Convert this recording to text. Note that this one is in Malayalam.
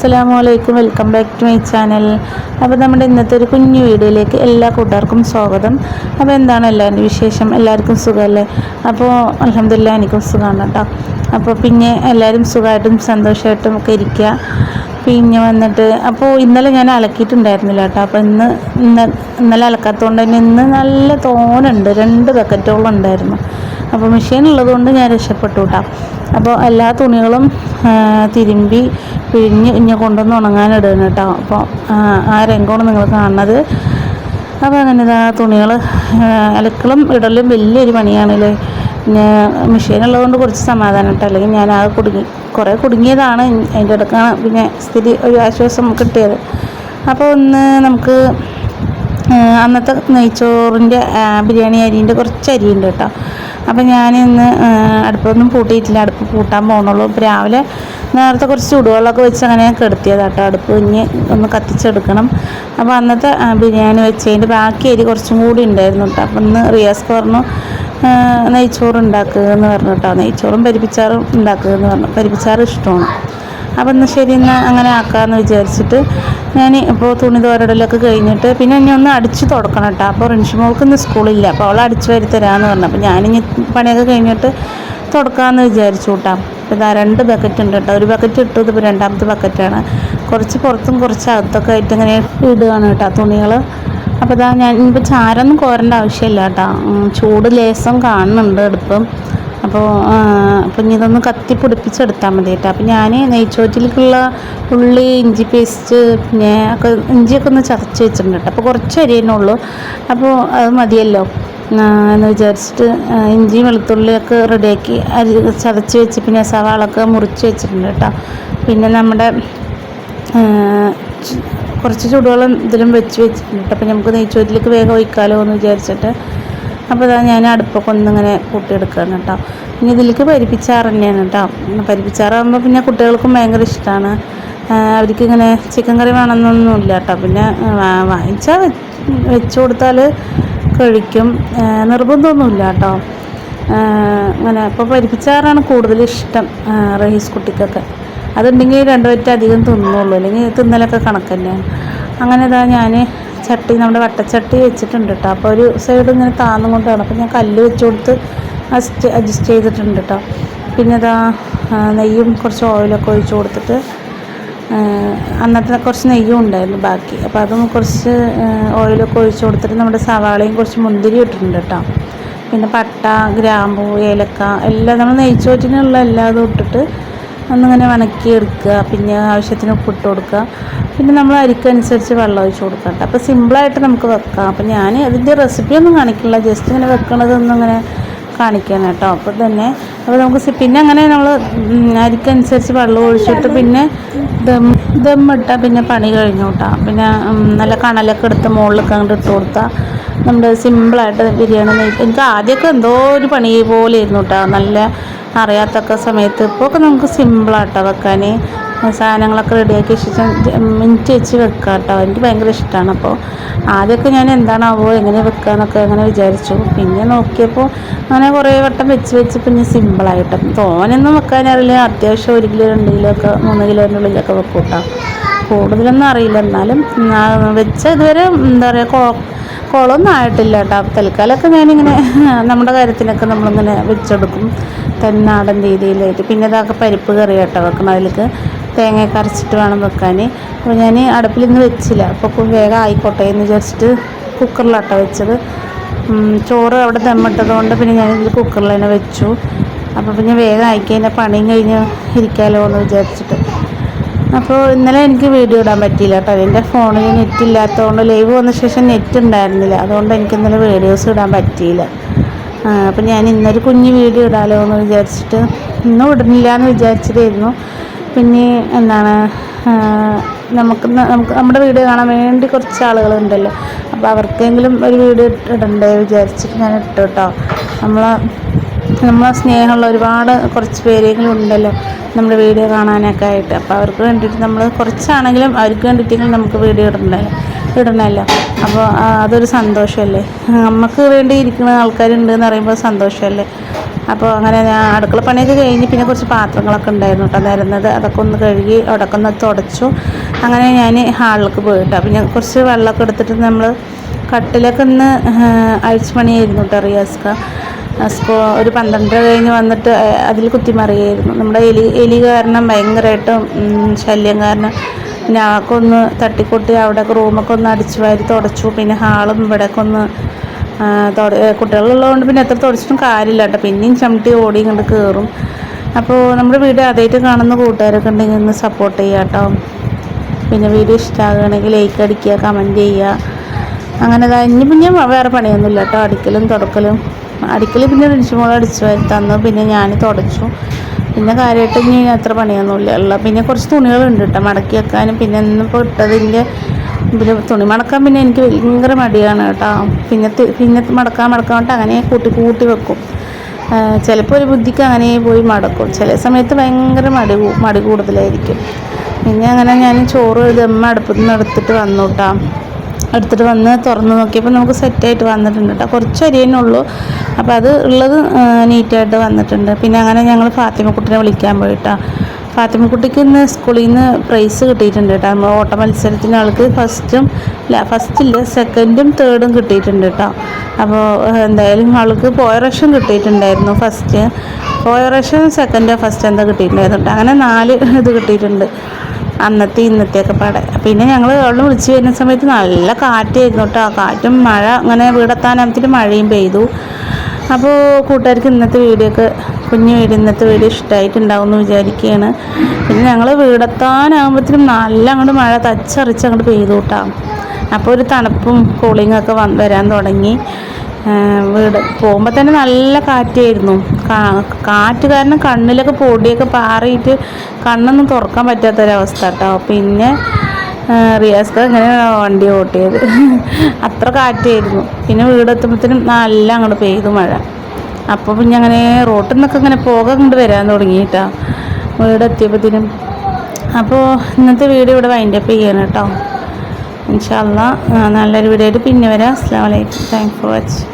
അസ്സലാമു അലൈക്കും. Welcome back to my channel അപ്പോൾ നമ്മുടെ ഇന്നത്തെ ഒരു കുഞ്ഞു വീഡിയോയിലേക്ക് എല്ലാ കൂട്ടുകാർക്കും സ്വാഗതം. അപ്പോൾ എന്താണ് എല്ലാവരുടെ വിശേഷം? എല്ലാവർക്കും സുഖമല്ലേ? അപ്പോൾ അലഹമില്ല എനിക്കും സുഖമാണ് കേട്ടോ. അപ്പോൾ പിന്നെ എല്ലാവരും സുഖമായിട്ടും സന്തോഷമായിട്ടും ഒക്കെ ഇരിക്കുക. പിന്നെ വന്നിട്ട് അപ്പോൾ ഇന്നലെ ഞാൻ അലക്കിയിട്ടുണ്ടായിരുന്നില്ല കേട്ടോ. അപ്പോൾ ഇന്ന് ഇന്ന് ഇന്നലെ അലക്കാത്തതുകൊണ്ട് തന്നെ ഇന്ന് നല്ല തോനുണ്ട് രണ്ട് ബക്കറ്റോളം ഉണ്ടായിരുന്നു. അപ്പോൾ മെഷീൻ ഉള്ളതുകൊണ്ട് ഞാൻ രക്ഷപ്പെട്ടു കേട്ടോ. അപ്പോൾ എല്ലാ തുണികളും തിരുമ്പി പിഴിഞ്ഞ് ഇഞ്ഞ് കൊണ്ടുവന്ന് ഉണങ്ങാനിടുന്നു കേട്ടോ. അപ്പോൾ ആ, രംഗമാണ് നിങ്ങൾ കാണുന്നത്. അപ്പോൾ അങ്ങനെ ഇതാ തുണികൾ അലക്കലും ഇടലും വലിയൊരു പണിയാണല്ലേ? മെഷീൻ ഉള്ളതുകൊണ്ട് കുറച്ച് സമാധാനം കേട്ടോ അല്ലെങ്കിൽ ഞാൻ ആ കുടുങ്ങി. കുറേ കുടുങ്ങിയതാണ്. അതിന്റെ ഇടക്കാണ് പിന്നെ സ്ഥിതി ഒരു ആശ്വാസം കിട്ടിയത്. അപ്പോൾ ഒന്ന് നമുക്ക് അന്നത്തെ നെയ്ച്ചോറിന്റെ ബിരിയാണി അരിന്റെ കുറച്ച് അരിയുണ്ട് കേട്ടോ. അപ്പം ഞാൻ ഇന്ന് അടുപ്പൊന്നും പൂട്ടിയിട്ടില്ല. അടുപ്പ് പൂട്ടാൻ പോകണുള്ളൂ ഇപ്പോൾ രാവിലെ നേരത്തെ കുറച്ച് ചൂടുവെള്ളമൊക്കെ വെച്ച് അങ്ങനെ കെടുത്തിയതാണ് കേട്ടോ. അടുപ്പ് ഇനി ഒന്ന് കത്തിച്ചെടുക്കണം. അപ്പോൾ അന്നത്തെ ബിരിയാണി വെച്ചതിന്റെ ബാക്കി അരി കുറച്ചും കൂടി ഉണ്ടായിരുന്നു കേട്ടോ. അപ്പം ഇന്ന് റിയാസ് പറഞ്ഞു നെയ്ച്ചോറ് ഉണ്ടാക്കുക എന്ന് പറഞ്ഞു കേട്ടോ നെയ്ച്ചോറും പരിപ്പിച്ചാറും ഉണ്ടാക്കുക എന്ന് പറഞ്ഞു. പരിപ്പിച്ചാറ് ഇഷ്ടമാണ്. അപ്പം എന്നാൽ ശരി എന്നാൽ അങ്ങനെ ആക്കാമെന്ന് വിചാരിച്ചിട്ട് ഞാൻ ഇപ്പോൾ തുണി തോരടലൊക്കെ കഴിഞ്ഞിട്ട് പിന്നെ ഇനി ഒന്ന് അടിച്ച് തുടക്കണം കേട്ടോ. അപ്പോൾ റിൻഷിമോൾക്ക് ഇന്ന് സ്കൂളില്ല. അപ്പോൾ അവൾ അടിച്ച് വരി തരാമെന്ന് പറഞ്ഞു. അപ്പോൾ ഞാനിനി പണിയൊക്കെ കഴിഞ്ഞിട്ട് തുടക്കാമെന്ന് വിചാരിച്ചു കൂട്ടാം. ഇതാ രണ്ട് ബക്കറ്റ് ഉണ്ട് കേട്ടോ. ഒരു ബക്കറ്റ് ഇട്ടു ഇതിപ്പോൾ രണ്ടാമത്തെ ബക്കറ്റാണ് കുറച്ച് പുറത്തും കുറച്ച് അകത്തൊക്കെ ആയിട്ട് ഇങ്ങനെ ഇടുകയാണ് കേട്ടോ തുണികൾ അപ്പോൾ ഇതാ ഞാൻ ഇനിയിപ്പോൾ ചാരൊന്നും കോരേണ്ട ആവശ്യമില്ല കേട്ടോ. ചൂട് ലേസം കാണുന്നുണ്ട് എടുപ്പം അപ്പോൾ അപ്പം ഇനി ഇതൊന്ന് കത്തി പിടിപ്പിച്ചെടുത്താൽ മതി കേട്ടോ. അപ്പം ഞാൻ നെയ്ച്ചോറ്റിലേക്കുള്ള ഉള്ളി ഇഞ്ചി പേസ്റ്റ് പിന്നെ ഒക്കെ ഇഞ്ചിയൊക്കെ ഒന്ന് ചതച്ച് വെച്ചിട്ടുണ്ട് കേട്ടോ. അപ്പോൾ കുറച്ച് അരിയെന്നേ ഉള്ളൂ. അപ്പോൾ അത് മതിയല്ലോ. എന്ന് വിചാരിച്ചിട്ട് ഇഞ്ചി വെളുത്തുള്ളിയൊക്കെ റെഡിയാക്കി അരി ചതച്ച് വെച്ച് പിന്നെ സവാളൊക്കെ മുറിച്ച് വെച്ചിട്ടുണ്ട് കേട്ടോ. പിന്നെ നമ്മുടെ കുറച്ച് ചൂടുവെള്ളം ഇതിലും വെച്ച് വെച്ചിട്ടുണ്ട്. അപ്പോൾ നമുക്ക് നെയ്ച്ചോറ്റിലേക്ക് വേഗം ഒഴിക്കാലോ എന്ന് വിചാരിച്ചിട്ട്. അപ്പോൾ ഇതാ ഞാൻ അടുപ്പൊക്കെ ഒന്നിങ്ങനെ കൂട്ടിയെടുക്കുകയാണ് കേട്ടോ. പിന്നെ ഇതിലേക്ക് പരിപ്പിച്ചാറ് തന്നെയാണ് കേട്ടോ. പരിപ്പിച്ചാറാകുമ്പോൾ പിന്നെ കുട്ടികൾക്കും ഭയങ്കര ഇഷ്ടമാണ് അവർക്ക് ഇങ്ങനെ ചിക്കൻ കറി വേണമെന്നൊന്നുമില്ല കേട്ടോ. പിന്നെ വാങ്ങിച്ചാൽ വെച്ച് കൊടുത്താൽ കഴിക്കും. നിർബന്ധമൊന്നുമില്ല കേട്ടോ. അങ്ങനെ അപ്പോൾ പരിപ്പിച്ചാറാണ് കൂടുതൽ ഇഷ്ടം റഹീസ് കുട്ടിക്കൊക്കെ. അതുണ്ടെങ്കിൽ രണ്ട് പറ്റ അധികം തിന്നുള്ളൂ. അല്ലെങ്കിൽ തിന്നലൊക്കെ കണക്കല്ലേ അങ്ങനെ ഇതാ ഞാൻ ചട്ടി നമ്മുടെ വട്ടച്ചട്ടി വെച്ചിട്ടുണ്ട് കേട്ടോ അപ്പോൾ ഒരു സൈഡ് ഇങ്ങനെ താന്നും കൊണ്ടാണ് അപ്പോൾ ഞാൻ കല്ല് വെച്ച് കൊടുത്ത് അഡ്ജസ്റ്റ് അഡ്ജസ്റ്റ് ചെയ്തിട്ടുണ്ട് കേട്ടോ പിന്നെ ഇതാ നെയ്യും കുറച്ച് ഓയിലൊക്കെ ഒഴിച്ച് കൊടുത്തിട്ട് അന്നത്തെ കുറച്ച് നെയ്യും ഉണ്ടായിരുന്നു ബാക്കി. അപ്പോൾ അതും കുറച്ച് ഓയിലൊക്കെ ഒഴിച്ച് കൊടുത്തിട്ട് നമ്മുടെ സവാളയും കുറച്ച് മുന്തിരി ഇട്ടിട്ടുണ്ട് കേട്ടോ പിന്നെ പട്ട ഗ്രാമ്പു ഏലക്ക എല്ലാം നമ്മൾ നെയ്ച്ചോറ്റിനുള്ള എല്ലാതും ഇട്ടിട്ട് ഒന്നിങ്ങനെ വണക്കി എടുക്കുക പിന്നെ ആവശ്യത്തിന് ഉപ്പിട്ട് കൊടുക്കുക. പിന്നെ നമ്മൾ അരിക്കനുസരിച്ച് വെള്ളം ഒഴിച്ച് കൊടുക്കാം അപ്പോൾ സിമ്പിളായിട്ട് നമുക്ക് വെക്കാം. അപ്പോൾ ഞാൻ അതിന്റെ റെസിപ്പി ഒന്നും കാണിക്കില്ല. ജസ്റ്റ് ഇങ്ങനെ വെക്കണതൊന്നും ഇങ്ങനെ കാണിക്കാൻ കേട്ടോ. അപ്പോൾ തന്നെ അപ്പോൾ നമുക്ക് പിന്നെ അങ്ങനെ നമ്മൾ അരിക്കനുസരിച്ച് വെള്ളം ഒഴിച്ചിട്ട് പിന്നെ ദം ദം ഇട്ടാൽ പിന്നെ പണി കഴിഞ്ഞു കേട്ടോ. പിന്നെ നല്ല കണലൊക്കെ എടുത്ത് മുകളിലൊക്കെ അങ്ങോട്ട് ഇട്ട് കൊടുത്താൽ നമ്മുടെ സിമ്പിളായിട്ട് ബിരിയാണി എനിക്ക് ആദ്യമൊക്കെ എന്തോ ഒരു പണി പോലെ ഇരുന്നു കേട്ടോ. നല്ല അറിയാത്തൊക്കെ സമയത്ത് ഇപ്പോൾ ഒക്കെ നമുക്ക് സിമ്പിളാട്ടോ വെക്കാൻ സാധനങ്ങളൊക്കെ റെഡിയാക്കി ശേഷം മിനിറ്റ് വെച്ച് വെക്കാം കേട്ടോ എനിക്ക് ഭയങ്കര ഇഷ്ടമാണ് അപ്പോൾ ആദ്യമൊക്കെ ഞാൻ എന്താണാവോ എങ്ങനെ വെക്കാന്നൊക്കെ അങ്ങനെ വിചാരിച്ചു. പിന്നെ നോക്കിയപ്പോൾ അങ്ങനെ കുറേ വട്ടം വെച്ച് വെച്ച് പിന്നെ സിമ്പിളായിട്ട് തോനൊന്നും വെക്കാനറിയില്ല അത്യാവശ്യം ഒരു കിലോ രണ്ട് കിലോ ഒക്കെ മൂന്ന് കിലോന്റെ ഉള്ളിലൊക്കെ വെക്കും കേട്ടോ കൂടുതലൊന്നും അറിയില്ല. എന്നാലും വെച്ച ഇതുവരെ എന്താ പറയുക കോ കുളമൊന്നും ആയിട്ടില്ല കേട്ടോ. തൽക്കാലമൊക്കെ ഞാനിങ്ങനെ നമ്മുടെ കാര്യത്തിനൊക്കെ നമ്മളിങ്ങനെ വെച്ചെടുക്കും. തന്നാടൻ രീതിയിൽ പിന്നെ ഇതൊക്കെ പരിപ്പ് കറി കേട്ടോ വെക്കണം അതിലേക്ക് തേങ്ങ കരച്ചിട്ട് വേണം വെക്കാൻ. അപ്പോൾ ഞാൻ അടുപ്പിലൊന്നും വെച്ചില്ല. അപ്പോൾ വേഗം ആയിക്കോട്ടെ എന്ന് വിചാരിച്ചിട്ട് കുക്കറിലാട്ടോ വെച്ചത്. ചോറ് അവിടെ ദമ്മിട്ടത് കൊണ്ട് പിന്നെ ഞാനിതിൽ കുക്കറിൽ തന്നെ വെച്ചു. അപ്പോൾ പിന്നെ വേഗം ആയിക്കഴിഞ്ഞാൽ പണിയും കഴിഞ്ഞ് ഇരിക്കാമല്ലോ എന്ന് വിചാരിച്ചിട്ട്. അപ്പോൾ ഇന്നലെ എനിക്ക് വീഡിയോ ഇടാൻ പറ്റിയില്ല കേട്ടോ. എന്റെ ഫോണിൽ നെറ്റ് ഇല്ലാത്തതുകൊണ്ട് ലൈവ് വന്ന ശേഷം നെറ്റ് ഉണ്ടായിരുന്നില്ല. അതുകൊണ്ട് എനിക്ക് ഇന്നലെ വീഡിയോസ് ഇടാൻ പറ്റിയില്ല. ആ, അപ്പോൾ ഞാൻ ഇന്നൊരു കുഞ്ഞ് വീഡിയോ ഇടാലോ എന്ന് വിചാരിച്ചിട്ട് ഇന്നും ഇടുന്നില്ല എന്ന് വിചാരിച്ചിട്ടായിരുന്നു പിന്നെ എന്താണ് നമുക്ക് നമുക്ക് നമ്മുടെ വീഡിയോ കാണാൻ വേണ്ടി കുറച്ച് ആളുകളുണ്ടല്ലോ അപ്പോൾ അവർക്കെങ്കിലും ഒരു വീഡിയോ ഇടണ്ടേ വിചാരിച്ചിട്ട് ഞാൻ ഇട്ടു കേട്ടോ നമ്മളെ നമ്മളെ സ്നേഹമുള്ള ഒരുപാട് കുറച്ച് പേരെങ്കിലും ഉണ്ടല്ലോ നമ്മുടെ വീഡിയോ കാണാനൊക്കെ ആയിട്ട്. അപ്പോൾ അവർക്ക് വേണ്ടിയിട്ട് നമ്മൾ കുറച്ചാണെങ്കിലും അവർക്ക് വേണ്ടിയിട്ടെങ്കിലും നമുക്ക് വീഡിയോ ഇടണമല്ലോ ഇടണമല്ലോ അപ്പോൾ അതൊരു സന്തോഷമല്ലേ നമുക്ക് വേണ്ടി ഇരിക്കുന്ന ആൾക്കാരുണ്ട് എന്ന് പറയുമ്പോൾ സന്തോഷമല്ലേ അപ്പോൾ അങ്ങനെ ഞാൻ അടുക്കള പണിയൊക്കെ കഴിഞ്ഞ് പിന്നെ കുറച്ച് പാത്രങ്ങളൊക്കെ ഉണ്ടായിരുന്നു കേട്ടോ. നിരന്നത് അതൊക്കെ ഒന്ന് കഴുകി അവിടെയൊക്കെ ഒന്ന് തുടച്ചു. അങ്ങനെ ഞാൻ ഹാളിലേക്ക് പോയിട്ടോ. പിന്നെ കുറച്ച് വെള്ളമൊക്കെ എടുത്തിട്ട് നമ്മൾ കട്ടിലൊക്കെ ഒന്ന് അഴിച്ചു പണിയായിരുന്നു കേട്ടോ റിയാസ്ക. അപ്പോൾ ഒരു പന്ത്രണ്ടര കഴിഞ്ഞ് വന്നിട്ട് അതിൽ കുത്തിമറിയായിരുന്നു. നമ്മുടെ എലി എലി കാരണം ഭയങ്കരമായിട്ടും ശല്യം കാരണം ഞാനൊക്കെ ഒന്ന് തട്ടിക്കൊട്ടി അവിടെയൊക്കെ റൂമൊക്കെ ഒന്ന് അടിച്ചു വാരി തുടച്ചു. പിന്നെ ഹാളും ഇവിടെയൊക്കെ ഒന്ന് കുട്ടികളുള്ളതുകൊണ്ട് പിന്നെ എത്ര തുടച്ചിട്ടും കാര്യമില്ല കേട്ടോ. പിന്നെയും ചവിട്ടി ഓടി ഇങ്ങോട്ട് കയറും അപ്പോൾ നമ്മുടെ വീഡിയോ ആദ്യമായിട്ട് കാണുന്ന കൂട്ടുകാരൊക്കെ ഉണ്ടെങ്കിൽ ഒന്ന് സപ്പോർട്ട് ചെയ്യുക കേട്ടോ. പിന്നെ വീഡിയോ ഇഷ്ടമാകുകയാണെങ്കിൽ ലൈക്ക് അടിക്കുക കമന്റ് ചെയ്യുക. അങ്ങനെ ഇനി പിന്നെ വേറെ പണിയൊന്നുമില്ല കേട്ടോ. അടിക്കലും തുടക്കലും. അടിക്കൽ പിന്നെ റിൻഷുമോൾ അടിച്ചു വരുത്തന്നു തന്നു. പിന്നെ ഞാൻ തുടച്ചു. പിന്നെ കാര്യമായിട്ട് ഇനി അത്ര പണിയൊന്നുമില്ല. ഉള്ള പിന്നെ കുറച്ച് തുണികളുണ്ട് കേട്ടോ മടക്കി വെക്കാനും. പിന്നെ ഇന്നിപ്പോൾ ഇട്ടതിന്റെ പിന്നെ തുണി മടക്കാൻ പിന്നെ എനിക്ക് ഭയങ്കര മടിയാണ് കേട്ടോ പിന്നെ പിന്നെ മടക്കാൻ മടക്കാൻ വേണ്ടി അങ്ങനെ കൂട്ടി കൂട്ടി വെക്കും. ചിലപ്പോൾ ഒരു ബുദ്ധിക്ക് അങ്ങനെ പോയി മടക്കും. ചില സമയത്ത് ഭയങ്കര മടി മടി കൂടുതലായിരിക്കും. പിന്നെ അങ്ങനെ ഞാൻ ചോറ് ദമ്മ അടുപ്പത്ത് നിന്ന് എടുത്തിട്ട് വന്നു കേട്ടോ എടുത്തിട്ട് വന്ന് തുറന്ന് നോക്കിയപ്പോൾ നമുക്ക് സെറ്റായിട്ട് വന്നിട്ടുണ്ട് കേട്ടോ. കുറച്ച് അരിയേ ഉള്ളൂ. അപ്പോൾ അത് ഉള്ളത് നീറ്റായിട്ട് വന്നിട്ടുണ്ട്. പിന്നെ അങ്ങനെ ഞങ്ങൾ ഫാത്തിമക്കുട്ടിനെ വിളിക്കാൻ പോയിട്ടാ. ഫാത്തിമക്കുട്ടിക്ക് ഇന്ന് സ്കൂളിൽ നിന്ന് പ്രൈസ് കിട്ടിയിട്ടുണ്ട് കേട്ടോ. നമ്മൾ ഓട്ട മത്സരത്തിന് ആൾക്ക് ഫസ്റ്റും ഫസ്റ്റില്ല സെക്കൻഡും തേർഡും കിട്ടിയിട്ടുണ്ട് കേട്ടോ. അപ്പോൾ എന്തായാലും ആൾക്ക് പോയ പ്രാവശ്യം കിട്ടിയിട്ടുണ്ടായിരുന്നു ഫസ്റ്റ് പോയ പ്രാവശ്യം സെക്കൻഡോ ഫസ്റ്റ് എന്താ കിട്ടിയിട്ടുണ്ടായിരുന്നു അങ്ങനെ നാല് ഇത് കിട്ടിയിട്ടുണ്ട്. അന്നത്തെ ഇന്നത്തെയൊക്കെ പാടെ. പിന്നെ ഞങ്ങൾ വെള്ളം വിളിച്ച് വരുന്ന സമയത്ത് നല്ല കാറ്റായിരുന്നു കേട്ടോ കാറ്റും മഴ അങ്ങനെ വീടെത്താനാകുമ്പത്തിന് മഴയും പെയ്തു. അപ്പോൾ കൂട്ടുകാർക്ക് ഇന്നത്തെ വീഡിയോ ഒക്കെ കുഞ്ഞു വീട് ഇന്നത്തെ വീഡിയോ ഇഷ്ടമായിട്ടുണ്ടാവും എന്ന് വിചാരിക്കുകയാണ്. പിന്നെ ഞങ്ങൾ വീടെത്താനാകുമ്പോഴത്തേനും നല്ല അങ്ങോട്ട് മഴ തച്ചറിച്ച് അങ്ങോട്ട് പെയ്തു കേട്ടോ അപ്പോൾ ഒരു തണുപ്പും കൂളിങ്ങൊക്കെ വരാൻ തുടങ്ങി. വീട്. പോകുമ്പോൾ തന്നെ നല്ല കാറ്റായിരുന്നു. കാറ്റ് കാരണം കണ്ണിലൊക്കെ പൊടിയൊക്കെ പാറിയിട്ട് കണ്ണൊന്നും തുറക്കാൻ പറ്റാത്തൊരവസ്ഥ കേട്ടോ. പിന്നെ റിയാസ്ക ഇങ്ങനെ വണ്ടി ഓട്ടിയത്. അത്ര കാറ്റായിരുന്നു. പിന്നെ വീടെത്തുമ്പോഴത്തേനും നല്ല അങ്ങോട്ട് പെയ്തു മഴ. അപ്പോൾ പിന്നെ അങ്ങനെ റോട്ടിൽ നിന്നൊക്കെ ഇങ്ങനെ പോകാൻ കൊണ്ട് വരാൻ തുടങ്ങിയിട്ടാണ് വീടെത്തിയപ്പോഴത്തേനും അപ്പോൾ ഇന്നത്തെ വീഡിയോ ഇവിടെ വൈൻഡപ്പ് ചെയ്യണം കേട്ടോ. ഇൻഷാല്ല നല്ലൊരു വീഡിയോ ആയിട്ട് പിന്നെ വരാം. അസ്സാം വലൈക്കും താങ്ക്സ് ഫോർ വാച്ചിങ്